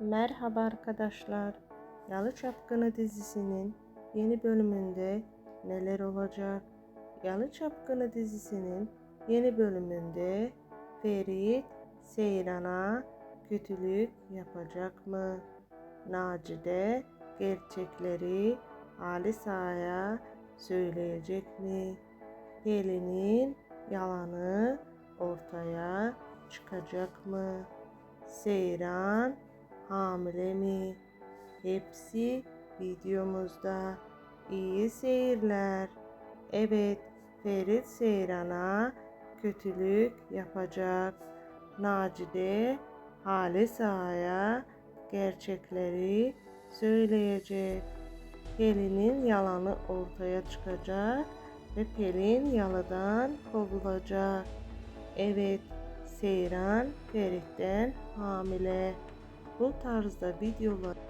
Merhaba arkadaşlar. Yalı Çapkını dizisinin yeni bölümünde neler olacak? Yalı Çapkını dizisinin yeni bölümünde Ferit Seyran'a kötülük yapacak mı? Nacide gerçekleri Halis Ağa'ya söyleyecek mi? Pelin'in yalanı ortaya çıkacak mı? Seyran hamile mi? Hepsi videomuzda. İyi seyirler. Evet, Ferit Seyran'a kötülük yapacak. Nacide Halis Ağa'ya gerçekleri söyleyecek. Pelin'in yalanı ortaya çıkacak ve Pelin yalıdan kovulacak. Evet, Seyran Ferit'ten hamile. Bu tarzda videolar